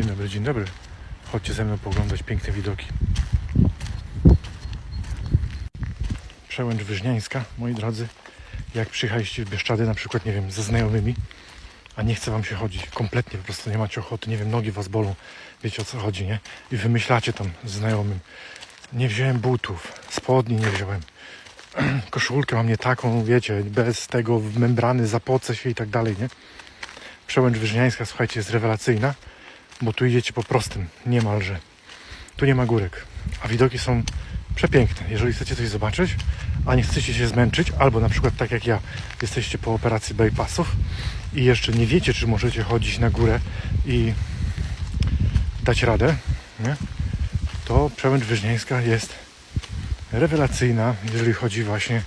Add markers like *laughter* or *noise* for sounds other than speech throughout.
Dzień dobry, dzień dobry. Chodźcie ze mną poglądać piękne widoki. Przełęcz Wyżniańska, moi drodzy. Jak przyjechaliście w Bieszczady, na przykład, nie wiem, ze znajomymi, a nie chce wam się chodzić, kompletnie po prostu nie macie ochoty, nie wiem, nogi was bolą, wiecie o co chodzi, nie? I wymyślacie tam znajomym. Nie wziąłem butów, spodni nie wziąłem. *clears throat* Koszulkę mam nie taką, wiecie, bez tego membrany, zapocę się i tak dalej, nie? Przełęcz Wyżniańska, słuchajcie, jest rewelacyjna, bo tu idziecie po prostym, niemalże. Tu nie ma górek, a widoki są przepiękne. Jeżeli chcecie coś zobaczyć, a nie chcecie się zmęczyć, albo na przykład tak jak ja, jesteście po operacji bypassów i jeszcze nie wiecie, czy możecie chodzić na górę i dać radę, nie? to Przełęcz Wyżniańska jest rewelacyjna, jeżeli chodzi właśnie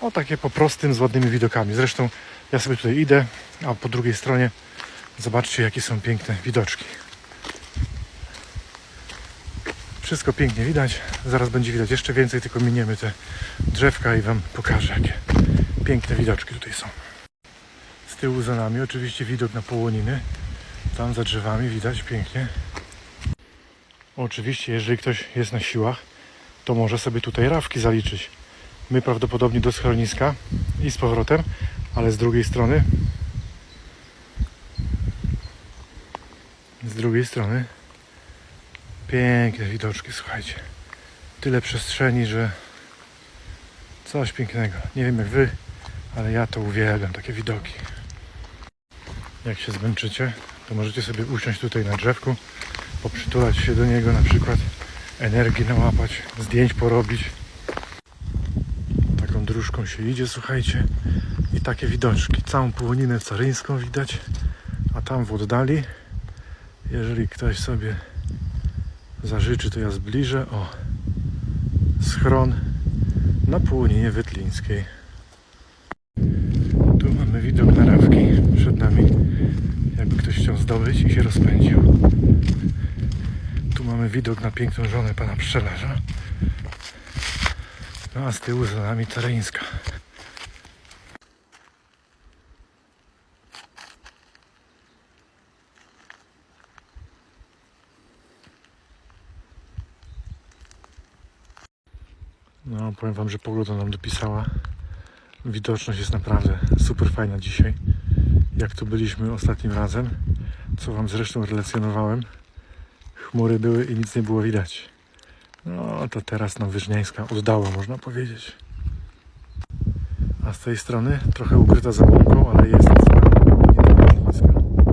o takie po prostym, z ładnymi widokami. Zresztą ja sobie tutaj idę, a po drugiej stronie zobaczcie, jakie są piękne widoczki. Wszystko pięknie widać. Zaraz będzie widać jeszcze więcej, tylko miniemy te drzewka i Wam pokażę, jakie piękne widoczki tutaj są. Z tyłu za nami oczywiście widok na Połoniny. Tam za drzewami widać pięknie. Oczywiście, jeżeli ktoś jest na siłach, to może sobie tutaj rawki zaliczyć. My prawdopodobnie do schroniska i z powrotem, ale z drugiej strony z drugiej strony piękne widoczki, słuchajcie. Tyle przestrzeni, że coś pięknego. Nie wiem jak wy, ale ja to uwielbiam, takie widoki. Jak się zmęczycie, to możecie sobie usiąść tutaj na drzewku, poprzytulać się do niego na przykład, energii nałapać, zdjęć porobić. Taką dróżką się idzie, słuchajcie, i takie widoczki. Całą połoninę caryńską widać, a tam w oddali, jeżeli ktoś sobie zażyczy, to ja zbliżę. O, schron na połoninie wetlińskiej. Tu mamy widok na rawki przed nami. Jakby ktoś chciał zdobyć i się rozpędził. Tu mamy widok na piękną żonę pana pszczelarza. No a z tyłu za nami Caryńska. No, powiem Wam, że pogoda nam dopisała. Widoczność jest naprawdę super fajna dzisiaj. Jak tu byliśmy ostatnim razem, co Wam zresztą relacjonowałem, chmury były i nic nie było widać. No, to teraz nam Wyżniańska oddała, można powiedzieć. A z tej strony trochę ukryta za łąką, ale jest.